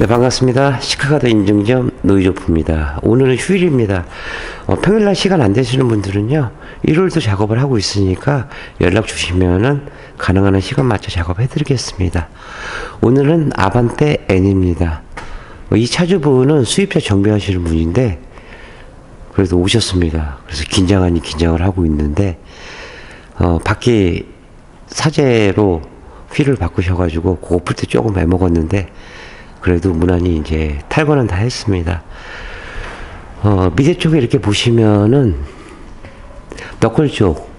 네, 반갑습니다. 시카가드 인증점 노이조프입니다. 오늘은 휴일입니다. 어, 평일날 시간 안 되시는 분들은요, 일요일도 작업을 하고 있으니까 연락 주시면은 가능한 한 시간 맞춰 작업해 드리겠습니다. 오늘은 아반떼 N입니다. 어, 이 차주분은 수입차 정비하시는 분인데, 그래도 오셨습니다. 그래서 긴장 아닌 긴장을 하고 있는데, 어, 밖에 사제로 휠을 바꾸셔가지고 그거 풀 때 조금 애먹었는데 그래도 무난히 이제 탈거는 다 했습니다. 어, 밑에 쪽에 이렇게 보시면은 너클 쪽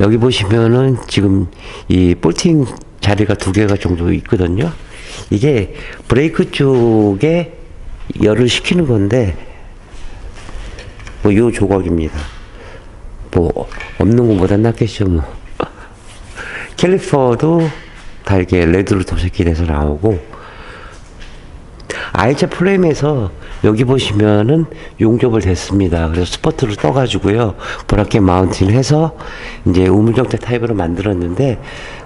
여기 보시면은 지금 이 볼팅 자리가 두 개가 정도 있거든요. 이게 브레이크 쪽에 열을 식히는 건데 뭐요 조각입니다. 뭐 없는 것보다 낫겠죠 뭐. 캘리퍼도 다 이렇게 레드로 도색이 돼서 나오고 I자 프레임에서 여기 보시면은 용접을 됐습니다. 그래서 스포트를 떠가지고요. 브라켓 마운틴 해서 이제 우물정자 타입으로 만들었는데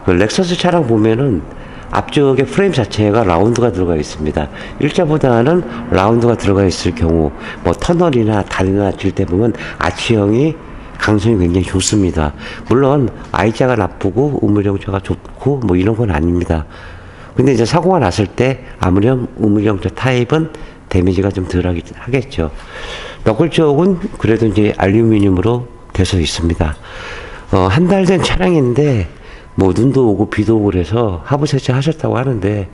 그 렉서스 차량 보면은 앞쪽에 프레임 자체가 라운드가 들어가 있습니다. 일자보다는 라운드가 들어가 있을 경우 뭐 터널이나 다리나 질 때 보면 아치형이 강성이 굉장히 좋습니다. 물론 I자가 나쁘고 우물정자가 좋고 뭐 이런 건 아닙니다. 근데 이제 사고가 났을 때 아무렴 우물정자 타입은 데미지가 좀 덜 하겠죠. 너클 쪽은 그래도 이제 알루미늄으로 돼서 있습니다. 어, 한 달 된 차량인데 뭐 눈도 오고 비도 오고 그래서 하부 세차 하셨다고 하는데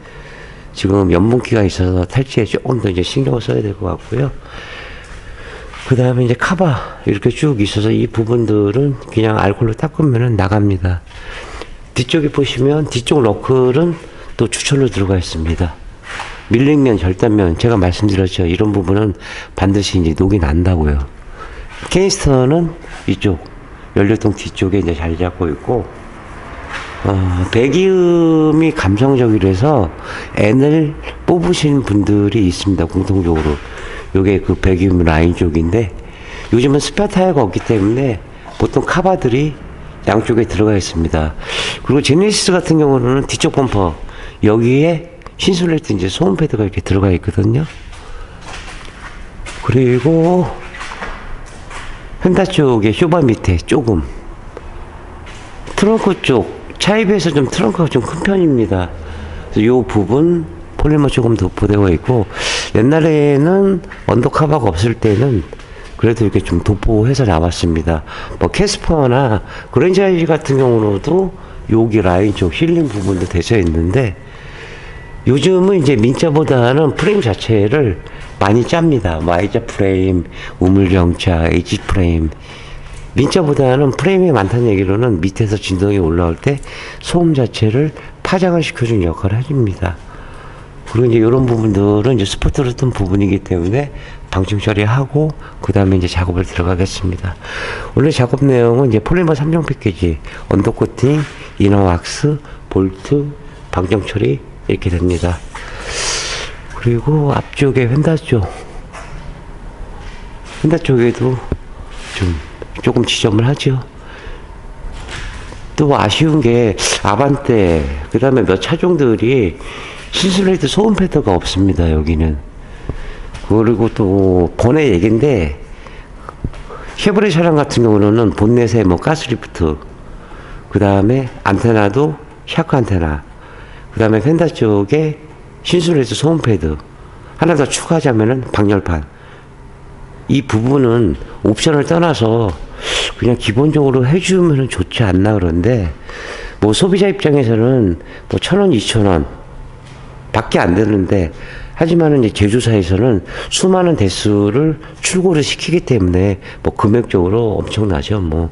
지금 연분기가 있어서 탈취에 조금 더 이제 신경을 써야 될 것 같고요. 그 다음에 이제 카바 이렇게 쭉 있어서 이 부분들은 그냥 알콜로 닦으면 나갑니다. 뒤쪽에 보시면 뒤쪽 러클은 또 추천로 들어가 있습니다. 밀링면, 절단면 제가 말씀드렸죠. 이런 부분은 반드시 이제 녹이 난다고요. 케이스터는 이쪽 연료통 뒤쪽에 이제 자리 잡고 있고 어, 배기음이 감성적이라서 N을 뽑으신 분들이 있습니다. 공통적으로. 요게 그 배기음 라인 쪽인데 요즘은 스페어 타이어가 없기 때문에 보통 카바들이 양쪽에 들어가 있습니다. 그리고 제네시스 같은 경우는 뒤쪽 범퍼 여기에 신술레트 이제 소음 패드가 이렇게 들어가 있거든요. 그리고 펜다 쪽에 쇼바 밑에 조금 트렁크 쪽 차에 비해서 좀 트렁크가 좀 큰 편입니다. 요 부분 폴리머 조금 도포되어 있고 옛날에는 언더 카바가 없을 때는 그래도 이렇게 좀 도포해서 나왔습니다. 뭐 캐스퍼나 그랜저이즈 같은 경우로도 여기 라인 쪽 힐링 부분도 되어 있는데 요즘은 이제 민자보다는 프레임 자체를 많이 짭니다. 뭐 Y자 프레임, 우물정차, H 프레임. 민자보다는 프레임이 많다는 얘기로는 밑에서 진동이 올라올 때 소음 자체를 파장을 시켜주는 역할을 해줍니다. 그리고 이제 이런 부분들은 이제 스포트로 뜬 부분이기 때문에 방충 처리하고 그 다음에 이제 작업을 들어가겠습니다. 원래 작업 내용은 이제 폴리머 3종 패키지, 언더 코팅, 이너 왁스, 볼트, 방정 처리 이렇게 됩니다. 그리고 앞쪽에 휀다 쪽, 휀다 쪽에도 좀 조금 지점을 하죠. 또 아쉬운 게 아반떼 그 다음에 몇 차종들이 신슬레이트 소음 패드가 없습니다 여기는 그리고 또 본의 얘긴데 쉐보레 차량 같은 경우는 본넷에 뭐 가스리프트 그 다음에 안테나도 샤크 안테나 그 다음에 펜다 쪽에 신슬레이트 소음 패드 하나 더 추가하자면은 방열판. 이 부분은 옵션을 떠나서 그냥 기본적으로 해주면 좋지 않나 그런데 뭐 소비자 입장에서는 뭐 천 원, 이천 원 밖에 안 되는데 하지만은 이제 제조사에서는 수많은 대수를 출고를 시키기 때문에 뭐 금액적으로 엄청나죠. 뭐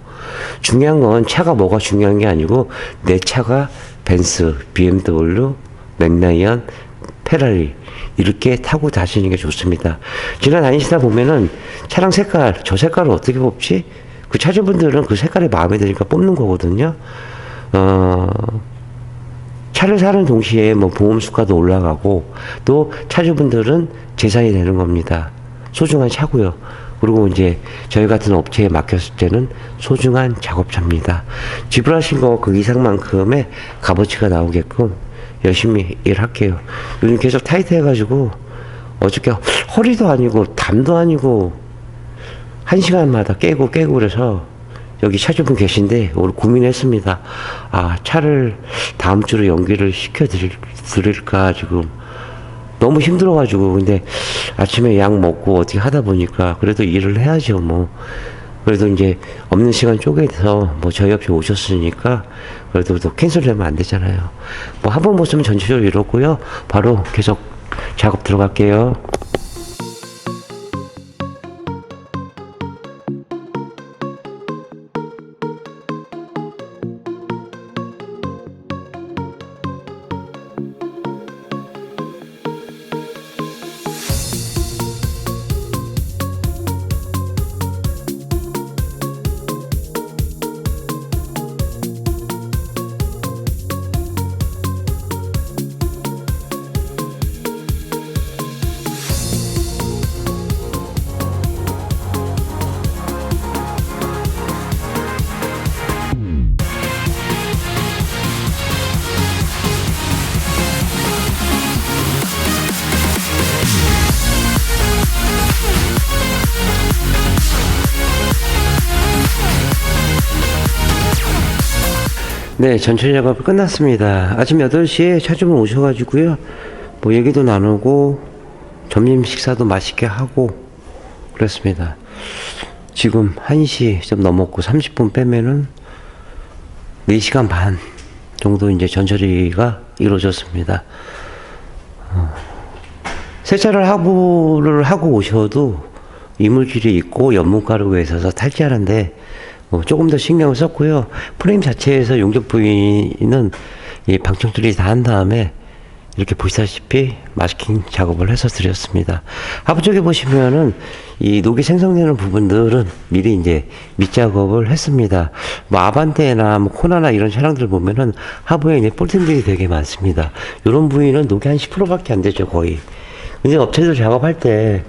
중요한 건 차가 뭐가 중요한 게 아니고 내 차가 벤츠, BMW, 맥라이언, 페라리 이렇게 타고 다니는 게 좋습니다. 지나 다니시다 보면은 차량 색깔, 저 색깔을 어떻게 뽑지? 그 차주분들은 그 색깔이 마음에 드니까 뽑는 거거든요. 어, 차를 사는 동시에 뭐 보험 수가도 올라가고 또 차주분들은 재산이 되는 겁니다. 소중한 차고요. 그리고 이제 저희 같은 업체에 맡겼을 때는 소중한 작업차입니다. 지불하신 거 그 이상만큼의 값어치가 나오게끔 열심히 일할게요. 요즘 계속 타이트해가지고 어저께 허리도 아니고 담도 아니고 한 시간마다 깨고 깨고 그래서 여기 차주분 계신데 오늘 고민했습니다. 아 차를 다음 주로 연기를 시켜 드릴, 드릴까 지금 너무 힘들어가지고. 근데 아침에 약 먹고 어떻게 하다 보니까 그래도 일을 해야죠 뭐. 그래도 이제 없는 시간 쪼개서 뭐 저희 옆에 오셨으니까 그래도 또 캔슬되면 안 되잖아요. 뭐 한 번 못 쓰면 전체적으로 이렇고요. 바로 계속 작업 들어갈게요 네, 전철 작업 끝났습니다. 아침 8시에 차주분 오셔가지고요. 뭐 얘기도 나누고, 점심 식사도 맛있게 하고, 그랬습니다. 지금 1시 좀 넘었고, 30분 빼면은 4시간 반 정도 이제 전처리가 이루어졌습니다. 어, 세차를 하고를 하고 오셔도 이물질이 있고 연문가루가 있어서 탈지하는데 뭐 조금 더 신경을 썼고요. 프레임 자체에서 용접 부위는 이 방청들이 다한 다음에 이렇게 보시다시피 마스킹 작업을 해서 드렸습니다. 하부 쪽에 보시면은 이 녹이 생성되는 부분들은 미리 이제 밑작업을 했습니다. 뭐 아반떼나 뭐 코나나 이런 차량들 보면은 하부에 이제 볼튼들이 되게 많습니다. 이런 부위는 녹이 한 10%밖에 안 되죠 거의. 근데 업체들 작업할 때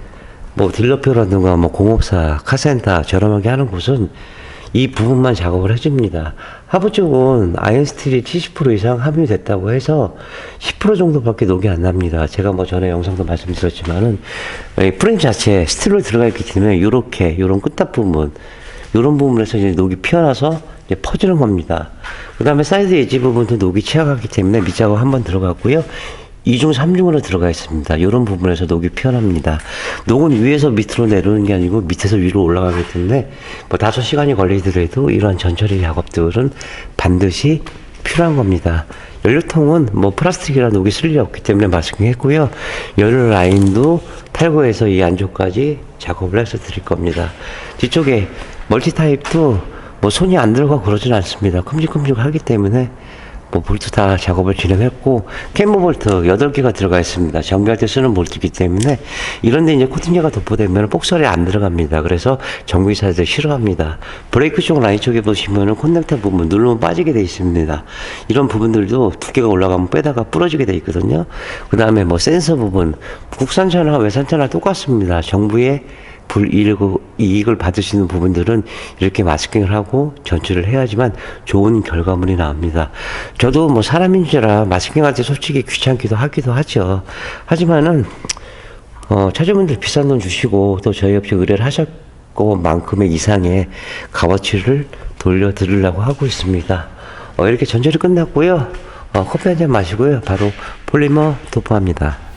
뭐 딜러표라든가 뭐 공업사, 카센터 저렴하게 하는 곳은 이 부분만 작업을 해줍니다. 하부 쪽은 아이언스틸이 70% 이상 함유됐다고 해서 10% 정도밖에 녹이 안 납니다. 제가 뭐 전에 영상도 말씀드렸지만은 이 프레임 자체에 스틸로 들어가 있기 때문에 이렇게 이런 끝탑 부분 이런 부분에서 이제 녹이 피어나서 이제 퍼지는 겁니다. 그 다음에 사이드 엣지 부분도 녹이 취약하기 때문에 밑작업 한번 들어갔고요. 2중, 3중으로 들어가 있습니다. 이런 부분에서 녹이 피어납니다. 녹은 위에서 밑으로 내려오는 게 아니고 밑에서 위로 올라가기 때문에 뭐 다소 시간이 걸리더라도 이러한 전처리 작업들은 반드시 필요한 겁니다. 연료통은 뭐 플라스틱이라 녹이 쓸 일이 없기 때문에 마스킹 했고요. 연료 라인도 탈거해서 이 안쪽까지 작업을 해서 드릴 겁니다. 뒤쪽에 멀티 타입도 뭐 손이 안 들어가 그러진 않습니다. 큼직큼직하기 때문에 뭐 볼트 다 작업을 진행했고 캠버 볼트 8개가 들어가 있습니다. 정비할 때 쓰는 볼트이기 때문에 이런데 이제 코팅제가 도포되면 복설에 안 들어갑니다. 그래서 정비사들 싫어합니다. 브레이크 쪽 라인 쪽에 보시면은 콘넥터 부분 누르면 빠지게 돼 있습니다. 이런 부분들도 두께가 올라가면 빼다가 부러지게 돼 있거든요. 그 다음에 뭐 센서 부분 국산차나 외산차나 똑같습니다. 정부의 불이익을 이익을 받으시는 부분들은 이렇게 마스킹을 하고 전출을 해야지만 좋은 결과물이 나옵니다. 저도 뭐 사람인지라 마스킹 할 때 솔직히 귀찮기도 하기도 하죠. 하지만은 어, 차주분들 비싼 돈 주시고 또 저희 업체 의뢰를 하셨고 만큼의 이상의 값어치를 돌려드리려고 하고 있습니다. 어, 이렇게 전철이 끝났고요. 어, 커피 한 잔 마시고요. 바로 폴리머 도포합니다.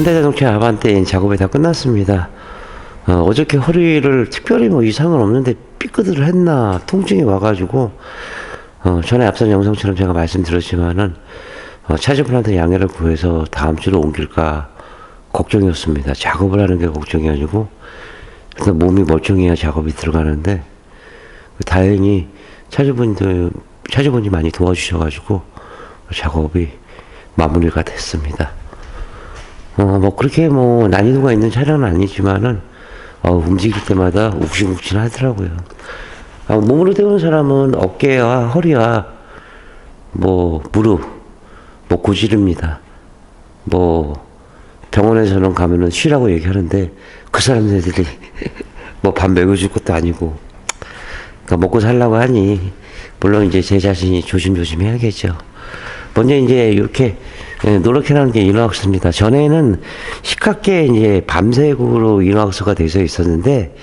현대자동차 아반떼 작업이 다 끝났습니다. 어, 어저께 허리를 특별히 뭐 이상은 없는데 삐끗을 했나 통증이 와가지고 어, 전에 앞선 영상처럼 제가 말씀드렸지만은 어, 차주분한테 양해를 구해서 다음 주로 옮길까 걱정이었습니다. 작업을 하는 게 걱정이 아니고 일단 몸이 멀쩡해야 작업이 들어가는데 다행히 차주분들 차주분이 많이 도와주셔가지고 작업이 마무리가 됐습니다. 어, 뭐, 그렇게 뭐, 난이도가 있는 차량은 아니지만은, 어, 움직일 때마다 욱신욱신 하더라고요. 아, 몸으로 태우는 사람은 어깨와 허리와, 뭐, 무릎, 뭐, 고지릅니다. 뭐, 병원에서는 가면은 쉬라고 얘기하는데, 그 사람들이, 뭐, 밥 먹여줄 것도 아니고, 그러니까 먹고 살라고 하니, 물론 이제 제 자신이 조심조심 해야겠죠. 먼저 이제 이렇게 예, 노력해라는 게 인어학습니다. 전에는 시카게 이제 밤색으로 인어학수가 돼서 있었는데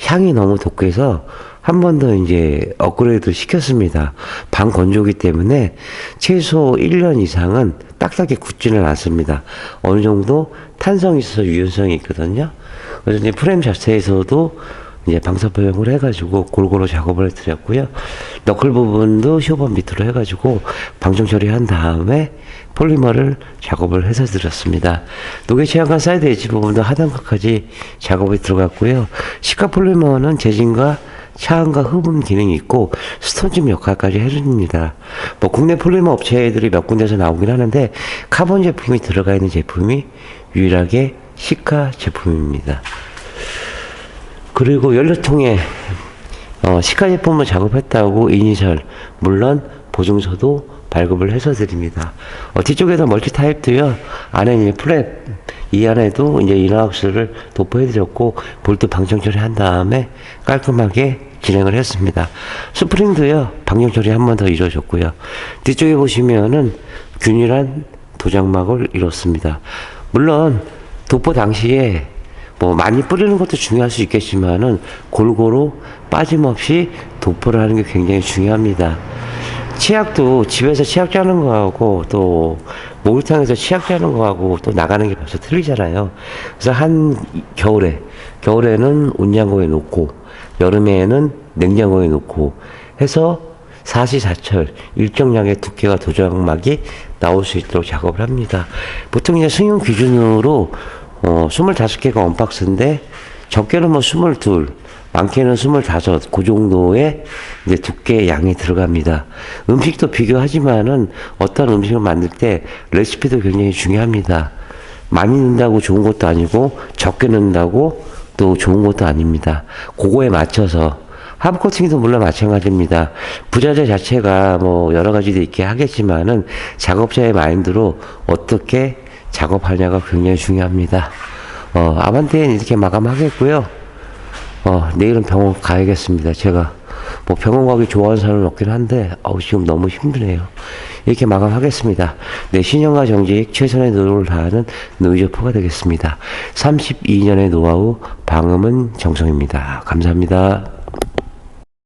향이 너무 독해서 한 번 더 이제 업그레이드 시켰습니다. 반건조기 때문에 최소 1년 이상은 딱딱하게 굳지는 않습니다. 어느 정도 탄성이 있어서 유연성이 있거든요. 그래서 이제 프레임 자체에서도 이제 방사포용을 해가지고 골고루 작업을 해드렸고요. 너클 부분도 쇼번 밑으로 해가지고 방정 처리한 다음에 폴리머를 작업을 해서 드렸습니다. 녹의 취약한 사이드 엣지 부분도 하단까지 작업이 들어갔고요. 시카 폴리머는 재진과 차음과 흡음 기능이 있고 스톤짐 역할까지 해줍니다. 뭐 국내 폴리머 업체들이 몇 군데서 나오긴 하는데 카본 제품이 들어가 있는 제품이 유일하게 시카 제품입니다. 그리고 연료통에 어, 시카 제품을 작업했다고 이니셜 물론 보증서도 발급을 해서 드립니다. 어, 뒤쪽에도 멀티 타입도요. 안에 이제 플랫 이 안에도 이제 인하우스를 도포해드렸고 볼트 방정 처리한 다음에 깔끔하게 진행을 했습니다. 스프링도요 방정 처리 한 번 더 이루어졌고요. 뒤쪽에 보시면은 균일한 도장막을 이뤘습니다. 물론 도포 당시에 뭐 많이 뿌리는 것도 중요할 수 있겠지만은 골고루 빠짐없이 도포를 하는 게 굉장히 중요합니다. 치약도 집에서 치약 짜는 거하고 또 목욕탕에서 치약 짜는 거하고 또 나가는 게 벌써 틀리잖아요. 그래서 한 겨울에 겨울에는 온양고에 놓고 여름에는 냉장고에 놓고 해서 사시사철 일정량의 두께와 도장막이 나올 수 있도록 작업을 합니다. 보통 이제 승용 기준으로 어, 25개가 원박스인데 적게는 뭐 22, 많게는 25, 그 정도의 이제 두께 양이 들어갑니다. 음식도 비교하지만은 어떤 음식을 만들 때 레시피도 굉장히 중요합니다. 많이 넣는다고 좋은 것도 아니고 적게 넣는다고 또 좋은 것도 아닙니다. 그거에 맞춰서 하부 코팅도 물론 마찬가지입니다. 부자재 자체가 뭐 여러 가지도 있게 하겠지만은 작업자의 마인드로 어떻게 작업하냐가 굉장히 중요합니다. 어, 아반떼는 이렇게 마감하겠고요. 어, 내일은 병원 가야겠습니다. 제가 뭐 병원 가기 좋아하는 사람은 없긴 한데, 어우, 지금 너무 힘드네요. 이렇게 마감하겠습니다. 네, 신용과 정직 최선의 노력을 다하는 노이저포가 되겠습니다. 32년의 노하우, 방음은 정성입니다. 감사합니다.